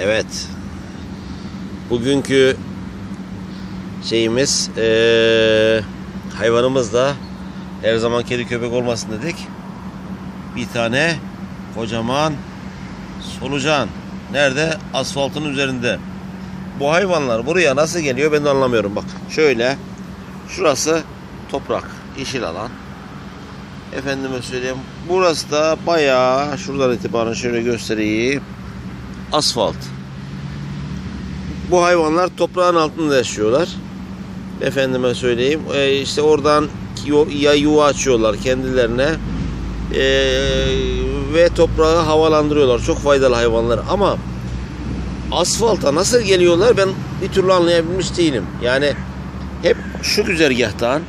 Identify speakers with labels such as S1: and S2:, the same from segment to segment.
S1: Evet. Bugünkü şeyimiz eee hayvanımız da her zaman kedi köpek olmasın dedik. Bir tane kocaman solucan. Nerede? Asfaltın üzerinde. Bu hayvanlar buraya nasıl geliyor ben de anlamıyorum. Bak şöyle. Şurası toprak. Yeşil alan. Efendime söyleyeyim. Burası da bayağı şuradan itibaren şöyle göstereyim. Asfalt. Bu hayvanlar toprağın altında yaşıyorlar. Efendime söyleyeyim. Ee, işte oradan ya yuva açıyorlar kendilerine. Ee, ve toprağı havalandırıyorlar. Çok faydalı hayvanlar ama asfalta nasıl geliyorlar ben bir türlü anlayabilmiş değilim. Yani hep şu güzergahtan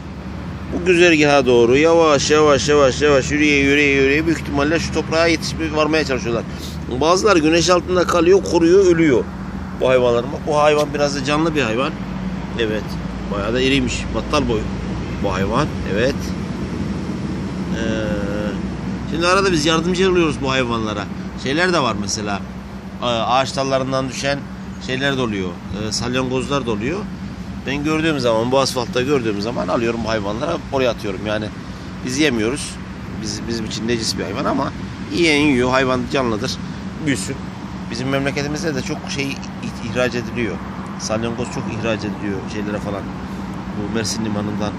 S1: bu güzergaha doğru yavaş yavaş yavaş yavaş yürüye yürüye yürüye büyük ihtimalle şu toprağa yetişmeye varmaya çalışıyorlar. Bazıları güneş altında kalıyor, kuruyor, ölüyor. Bu hayvanlar. Bu hayvan biraz da canlı bir hayvan. Evet. Bayağı da iriymiş. Battal boy bu hayvan. Evet. Ee, şimdi arada biz yardımcı oluyoruz bu hayvanlara. Şeyler de var mesela. Aa, Ağaç dallarından düşen şeyler de oluyor. Ee, salyangozlar da oluyor. Ben gördüğüm zaman bu asfaltta gördüğüm zaman alıyorum bu hayvanlara oraya atıyorum. Yani biz yemiyoruz. Biz, bizim için necis bir hayvan ama yiyen yiyor. Hayvan canlıdır. Büyüsün. Bizim memleketimizde de çok şey ih- ihraç ediliyor. Salyangoz çok ihraç ediliyor şeylere falan. Bu Mersin limanından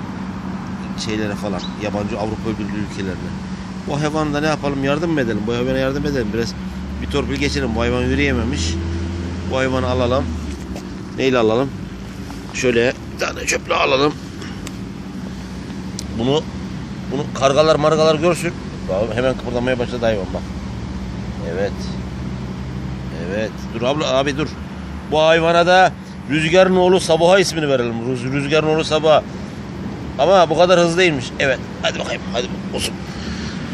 S1: şeylere falan. Yabancı Avrupa Birliği ülkelerine. Bu hayvanı da ne yapalım yardım mı edelim? Bu hayvana yardım edelim. Biraz bir torpil geçelim. Bu hayvan yürüyememiş. Bu hayvanı alalım. Neyle alalım? Şöyle bir tane çöple alalım. Bunu bunu kargalar margalar görsün. Bak, Hemen kıpırdamaya başladı hayvan bak. Evet. Evet. Dur abla abi dur. Bu hayvana da Rüzgarın oğlu Sabaha ismini verelim. Rüz- Rüzgarın oğlu Sabaha. Ama bu kadar hızlı değilmiş. Evet. Hadi bakayım. Hadi olsun.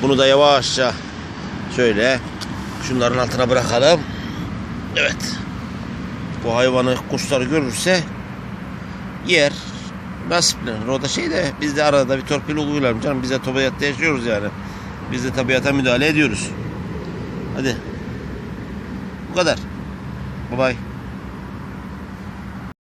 S1: Bunu da yavaşça şöyle şunların altına bırakalım. Evet. Bu hayvanı kuşlar görürse yer. Nasiplenir. O da şey de biz de arada bir torpil uygulayalım canım. Biz de tabiatta yaşıyoruz yani. Biz de tabiata müdahale ediyoruz. Hadi. Bu kadar. Bye bye.